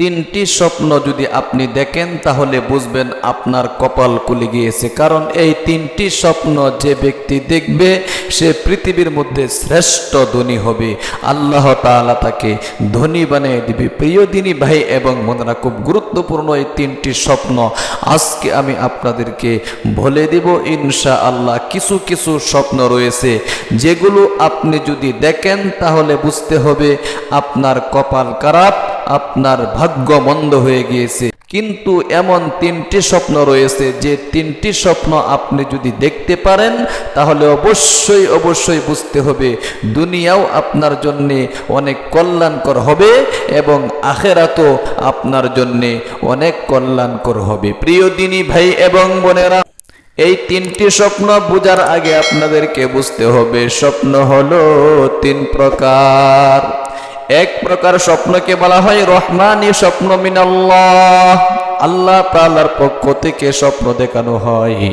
তিনটি স্বপ্ন যদি আপনি দেখেন, তাহলে বুঝবেন আপনার কপাল কুলে গিয়েছে। কারণ এই তিনটি স্বপ্ন যে ব্যক্তি দেখবে, সে পৃথিবীর মধ্যে শ্রেষ্ঠ ধনী হবে। আল্লাহ তাআলা তাকে ধনী বানিয়ে দিবে। প্রিয় দিনী ভাই, এবং মনেরা খুব গুরুত্বপূর্ণ এই তিনটি স্বপ্ন। আজকে আমি আপনাদেরকে বলে দিব ইনশা আল্লাহ কিছু কিছু স্বপ্ন রয়েছে। যেগুলো আপনি যদি দেখেন, তাহলে বুঝতে হবে আপনার কপাল খারাপ আপনার ভাগ্য মন্দ হয়ে গিয়েছে। কিন্তু এমন তিনটি স্বপ্ন রয়েছে, যে তিনটি স্বপ্ন আপনি যদি দেখতে পারেন, তাহলে অবশ্যই অবশ্যই বুঝতে হবে, দুনিয়াও আপনার জন্যে অনেক কল্যাণকর হবে এবং আখেরাতও আপনার জন্যে অনেক কল্যাণকর হবে। প্রিয় দিনী ভাই এবং বোনেরা, এই তিনটি স্বপ্ন বোঝার আগে আপনাদেরকে বুঝতে হবে, স্বপ্ন হলো তিন প্রকার। এক প্রকার স্বপ্নকে বলা হয় রহমানি স্বপ্ন মিনাল্লাহ। আল্লাহ তাআলার পক্ষ থেকে স্বপ্ন দেখানো হয়।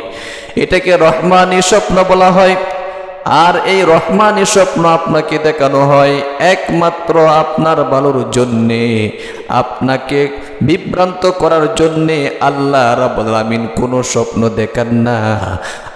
এটাকে রহমানি স্বপ্ন বলা হয়। আর এই রহমানি স্বপ্ন আপনাকে দেখানো হয় একমাত্র আপনার ভালোর জন্যে। আপনাকে বিভ্রান্ত করার জন্যে আল্লাহ রাব্বুল আলামিন কোনো স্বপ্ন দেখান না।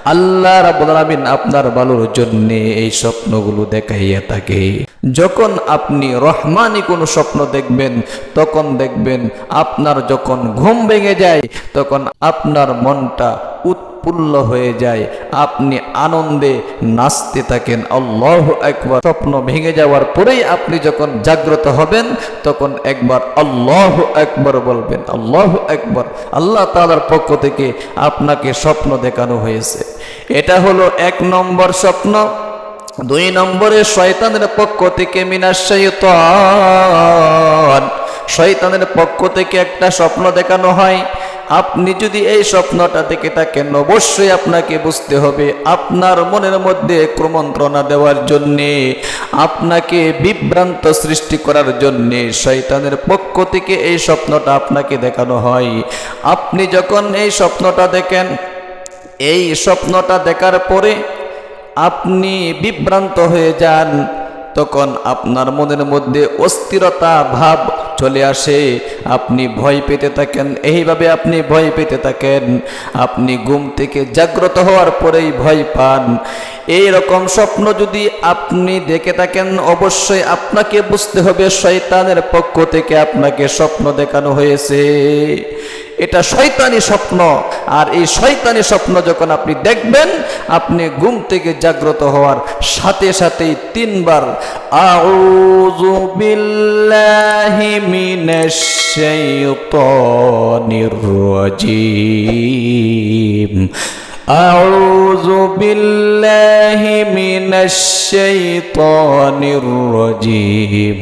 আল্লাহ রাব্বুল আলামিন আপনার ভালোর জন্যে এই স্বপ্নগুলো দেখাইয়া থাকে। যখন আপনি রহমানি কোনো স্বপ্ন দেখবেন, তখন দেখবেন আপনার যখন ঘুম ভেঙে যায়, তখন আপনার মনটা উৎফুল্ল হয়ে যায়। আপনি আনন্দে নাচতে থাকেন, আল্লাহ একবার স্বপ্ন ভেঙে যাওয়ার পরেই আপনি যখন জাগ্রত হবেন, তখন একবার আল্লাহ একবার বলবেন, আল্লাহ একবার আল্লাহ তালার পক্ষ থেকে আপনাকে স্বপ্ন দেখানো হয়েছে। এটা হলো এক নম্বর স্বপ্ন। দুই নম্বরে শয়তানের পক্ষ থেকে মিনাশ শয়তান শয়তানের পক্ষ থেকে একটা স্বপ্ন দেখানো হয়। আপনি যদি এই স্বপ্নটা দেখে থাকেন, অবশ্যই আপনাকে বুঝতে হবে আপনার মনের মধ্যে ক্রমন্ত্রণা দেওয়ার জন্যে, আপনাকে বিভ্রান্ত সৃষ্টি করার জন্যে শয়তানের পক্ষ থেকে এই স্বপ্নটা আপনাকে দেখানো হয়। আপনি যখন এই স্বপ্নটা দেখেন, এই স্বপ্নটা দেখার পরে আপনি বিভ্রান্ত হয়ে যান, তখন আপনার মনের মধ্যে অস্থিরতা ভাব চলে আসে। আপনি ভয় পেতে থাকেন, এইভাবে আপনি ভয় পেতে থাকেন। আপনি ঘুম থেকে জাগ্রত হওয়ার পরেই ভয় পান। এই রকম স্বপ্ন যদি আপনি দেখে থাকেন, অবশ্যই আপনাকে বুঝতে হবে, শয়তানের পক্ষ থেকে আপনাকে স্বপ্ন দেখানো হয়েছে। এটা শয়তানি স্বপ্ন। আর এই শয়তানি স্বপ্ন যখন আপনি দেখবেন, আপনি ঘুম থেকে জাগ্রত হওয়ার সাথে সাথেই তিনবার, আউযু বিল্লাহি মিনাশ শাইতানির রাজিম। أعوذ بالله من الشيطان الرجيم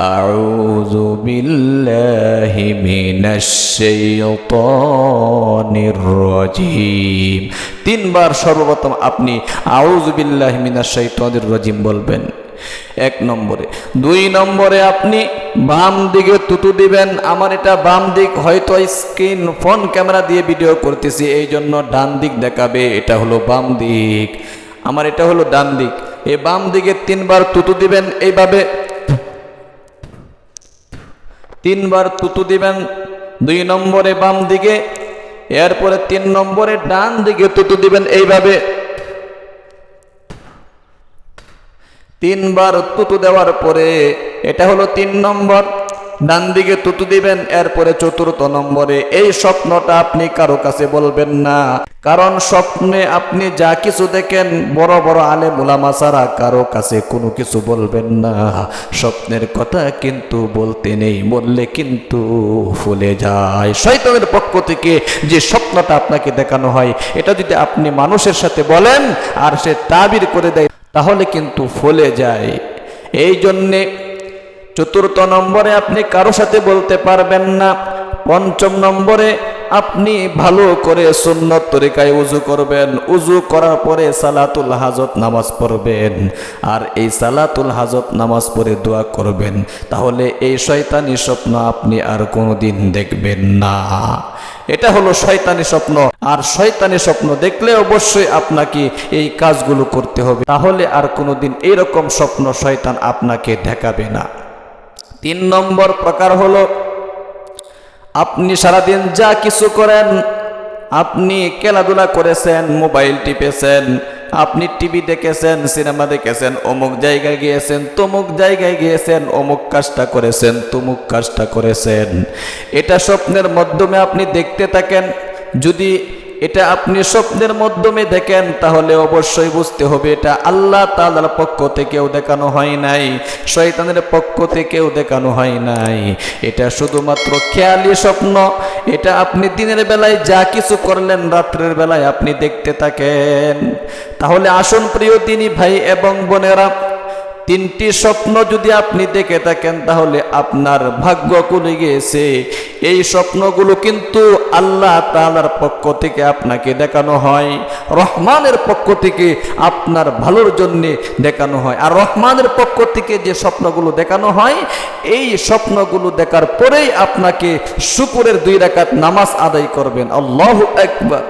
أعوذ بالله من الشيطان الرجيم তিনবার সর্বপ্রথম আপনি আউযু বিল্লাহি মিনাশ শাইতানির রাজিম বলবেন এক নম্বরে দুই নম্বরে আপনি বাম দিকে তুতু দিবেন, আমার এটা বাম দিক, হয়তো স্ক্রিন, ফোন, ক্যামেরা দিয়ে ভিডিও করতেছি এই জন্য ডান দিক দেখাবে, এটা হলো বাম দিক। আমার এটা হলো ডান দিক। এই বাম দিকে তিনবার তুতু দিবেন, এইভাবে তিনবার তুতু দিবেন, দুই নম্বরে বাম দিকে, এরপরে তিন নম্বরে ডান দিকে তুতু দিবেন, এইভাবে তিনবার তুতু দেওয়ার পরে, এটা হলো তিন নম্বর। ডান দিকে তুতু দিবেন, এরপরে চতুর্থ নম্বরে। এই স্বপ্নটা আপনি কারও কাছে বলবেন না। কারণ স্বপ্নে আপনি যা কিছু দেখেন, বড় বড় আলে মুলামা ছাড়া কারও কাছে কোনো কিছু বলবেন না। স্বপ্নের কথা কিন্তু বলতে নেই, বললে কিন্তু ফুলে যায়। শয়তানের পক্ষ থেকে যে স্বপ্নটা আপনাকে দেখানো হয়, এটা যদি আপনি মানুষের সাথে বলেন, আর সে তাবির করে দেয় তাহলে কিন্তু ফলে যায়। এই জন্যে চতুর্থ নম্বরে আপনি কারও সাথে বলতে পারবেন না, পঞ্চম নম্বরে আপনি ভালো করে সুন্নত তরিকায় উজু করবেন। উজু করার পরে সালাতুল হাজত নামাজ পড়বেন। আর এই সালাতুল হাজত নামাজ পড়ে দোয়া করবেন। তাহলে এই শয়তানি স্বপ্ন আপনি আর কোনোদিন দেখবেন না। এটা হলো শয়তানি স্বপ্ন। আর শয়তানি স্বপ্ন দেখলে অবশ্যই আপনাকে এই কাজগুলো করতে হবে। তাহলে আর কোনোদিন এরকম স্বপ্ন শয়তান আপনাকে দেখাবে না। তিন নম্বর প্রকার হলো আপনি সারাদিন যা কিছু করেন, আপনি খেলাধুলা করেছেন, মোবাইল টিপেছেন, আপনি টিভি দেখেছেন, সিনেমা দেখেছেন, অমুক জায়গায় গিয়েছেন, তমুক জায়গায় গিয়েছেন, অমুক কাজটা করেছেন, তমুক কাজটা করেছেন। এটা স্বপ্নের মাধ্যমে আপনি দেখতে থাকেন। যদি এটা আপনি স্বপ্নের মাধ্যমে দেখেন, তাহলে অবশ্যই বুঝতে হবে এটা আল্লাহ তাআলার পক্ষ থেকেও দেখানো হয় নাই, শয়তানের পক্ষ থেকেও দেখানো হয় নাই। এটা শুধুমাত্র খেয়ালি স্বপ্ন, এটা আপনি দিনের বেলায় যা কিছু করলেন, রাত্রের বেলায় আপনি দেখতে থাকেন। তাহলে আসুন প্রিয় তিনি ভাই এবং বোনেরা তিনটি স্বপ্ন যদি আপনি দেখে থাকেন, তাহলে আপনার ভাগ্য খুলে গিয়েছে। এই স্বপ্নগুলো কিন্তু আল্লাহ তাআলার পক্ষ থেকে আপনাকে দেখানো হয়। রহমানের পক্ষ থেকে আপনার ভালোর জন্যে দেখানো হয়। আর রহমানের পক্ষ থেকে যে স্বপ্নগুলো দেখানো হয়, এই স্বপ্নগুলো দেখার পরেই আপনাকে শুকুরের দুই রাকাত নামাজ আদায় করবেন। আল্লাহ একবার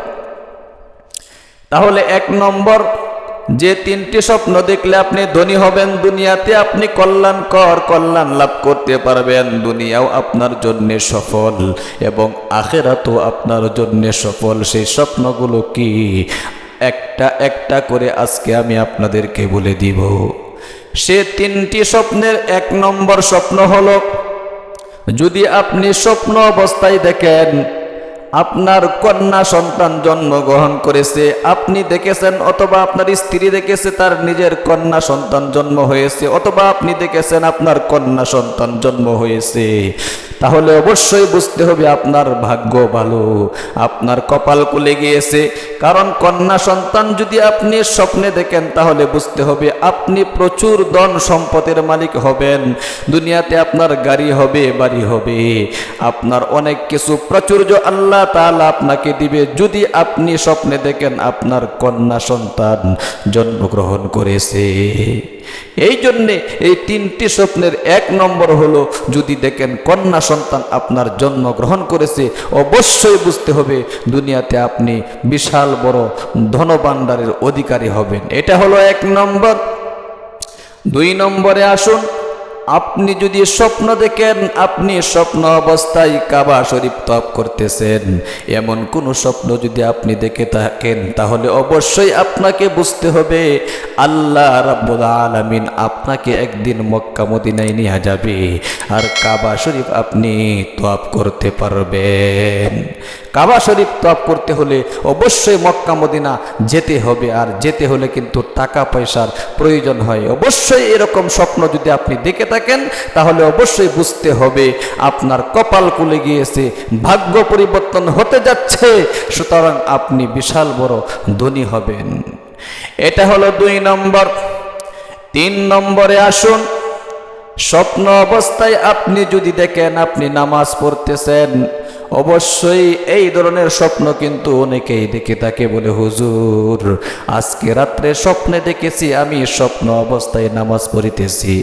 তাহলে এক নম্বর যে তিনটি স্বপ্ন দেখলে আপনি ধনী হবেন দুনিয়াতে, আপনি কল্যাণকর কল্যাণ লাভ করতে পারবেন। দুনিয়াও আপনার জন্য সফল এবং আখেরাতও আপনার জন্য সফল। সেই স্বপ্নগুলো কি? একটা একটা করে আজকে আমি আপনাদেরকে বলে দিব। সে তিনটি স্বপ্নের এক নম্বর স্বপ্ন হলো, যদি আপনি স্বপ্ন অবস্থায় দেখেন আপনার কন্যা সন্তান জন্মগ্রহণ করেছে, আপনি দেখেছেন অথবা আপনার স্ত্রী দেখেছে, তার নিজের কন্যা সন্তান জন্ম হয়েছে, অথবা আপনি দেখেছেন আপনার কন্যা সন্তান জন্ম হয়েছে। তাহলে অবশ্যই বুঝতে হবে আপনার ভাগ্য ভালো, আপনার কপাল কুলে গিয়েছে। কারণ কন্যা সন্তান যদি আপনি স্বপ্নে দেখেন, তাহলে বুঝতে হবে আপনি প্রচুর ধন সম্পদের মালিক হবেন। দুনিয়াতে আপনার গাড়ি হবে, বাড়ি হবে। আপনার অনেক কিছু প্রাচুর্য আল্লাহ তাআলা আপনাকে দিবে। যদি আপনি স্বপ্নে দেখেন, আপনার কন্যা সন্তান জন্মগ্রহণ করেছে। এই জন্যে এই তিনটি স্বপ্নের এক নম্বর হলো, যদি দেখেন কন্যা সন্তান আপনার জন্মগ্রহণ করেছে, অবশ্যই বুঝতে হবে দুনিয়াতে আপনি বিশাল বড় ধনভাণ্ডারের অধিকারী হবেন। এটা হলো এক নম্বর। দুই নম্বরে আসুন আপনি যদি স্বপ্ন দেখেন, আপনি স্বপ্ন অবস্থায় কাবা শরীফ তপ করতেছেন। এমন কোন স্বপ্ন যদি আপনি দেখে থাকেন, তাহলে অবশ্যই আপনাকে বুঝতে হবে, আল্লাহ রাব্বুল আলামিন আপনাকে একদিন মক্কা মদিনায় নিয়ে যাবে, আর কাবা শরীফ আপনি তপ করতে পারবেন। কাবা শরীফ তপ করতে হলে অবশ্যই মক্কা, মদিনা যেতে হবে। আর যেতে হলে কিন্তু টাকা পয়সার প্রয়োজন হয়। অবশ্যই এরকম স্বপ্ন যদি আপনি দেখে থাকেন, তাহলে অবশ্যই বুঝতে হবে আপনার কপাল খুলে গিয়েছে, ভাগ্য পরিবর্তন হতে যাচ্ছে, সুতরাং আপনি বিশাল বড় ধনী হবেন। এটা হলো দুই নম্বর। তিন নম্বরে আসুন। স্বপ্ন অবস্থায় আপনি যদি দেখেন আপনি নামাজ পড়তেছেন অবশ্যই এই ধরনের স্বপ্ন কিন্তু অনেকেই দেখে থাকে বলে, হুজুর, আজকে রাত্রে স্বপ্নে দেখেছি, আমি স্বপ্ন অবস্থায় নামাজ পড়িতেছি।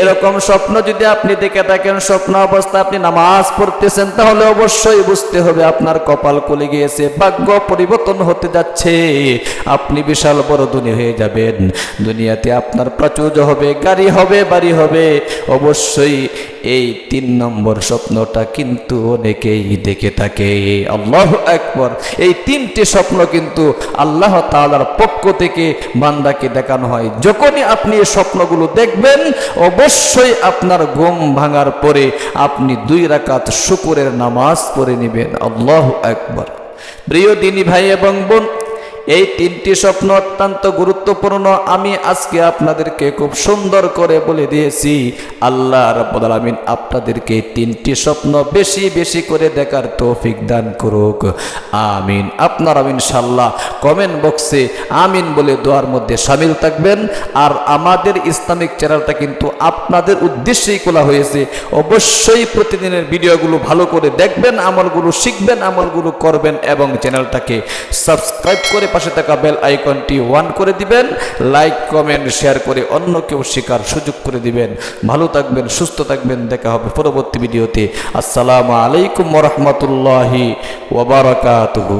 এরকম স্বপ্ন যদি আপনি দেখে থাকেন, স্বপ্ন অবস্থায় আপনি নামাজ পড়তেছেন, তাহলে অবশ্যই বুঝতে হবে আপনার কপাল কলে গিয়েছে, ভাগ্য পরিবর্তন হতে যাচ্ছে। আপনি বিশাল বড় ধনী হয়ে যাবেন। দুনিয়াতে আপনার প্রাচুর্য হবে, গাড়ি হবে, বাড়ি হবে। অবশ্যই এই তিন নম্বর স্বপ্নটা কিন্তু অনেকেই দেখে থাকে আল্লাহ একবার এই তিনটি স্বপ্ন কিন্তু আল্লাহ তালার পক্ষ থেকে বান্দাকে দেখানো হয়। যখনই আপনি এই স্বপ্নগুলো দেখবেন, অবশ্যই আপনার ঘুম ভাঙার পরে আপনি দুই রাকাত শুকুরের নামাজ পড়ে নেবেন। আল্লাহ একবার প্রিয় দিনী ভাই এবং বোন এই তিনটি স্বপ্ন অত্যন্ত গুরুত্বপূর্ণ। আমি আজকে আপনাদেরকে খুব সুন্দর করে বলে দিয়েছি, আল্লাহ রাব্বুল আপনাদেরকে তিনটি স্বপ্ন বেশি বেশি করে দেখার তৌফিক দান করুক। আমিন। আপনারা ইনশাল্লাহ কমেন্ট বক্সে আমিন বলে দোয়ার মধ্যে সামিল থাকবেন। আর আমাদের ইসলামিক চ্যানেলটা কিন্তু আপনাদের উদ্দেশ্যেই খোলা হয়েছে। অবশ্যই প্রতিদিনের ভিডিওগুলো ভালো করে দেখবেন, আমলগুলো শিখবেন, আমলগুলো করবেন এবং চ্যানেলটাকে সাবস্ক্রাইব করে পাশে থাকা বেল আইকনটি ওয়ান করে দিবেন, লাইক, কমেন্ট, শেয়ার করে অন্য কেউ শেখার সুযোগ করে দিবেন। ভালো থাকবেন, সুস্থ থাকবেন, দেখা হবে পরবর্তী ভিডিওতে। আসসালামু আলাইকুম রহমতুল্লাহি ওবরাকাতুহু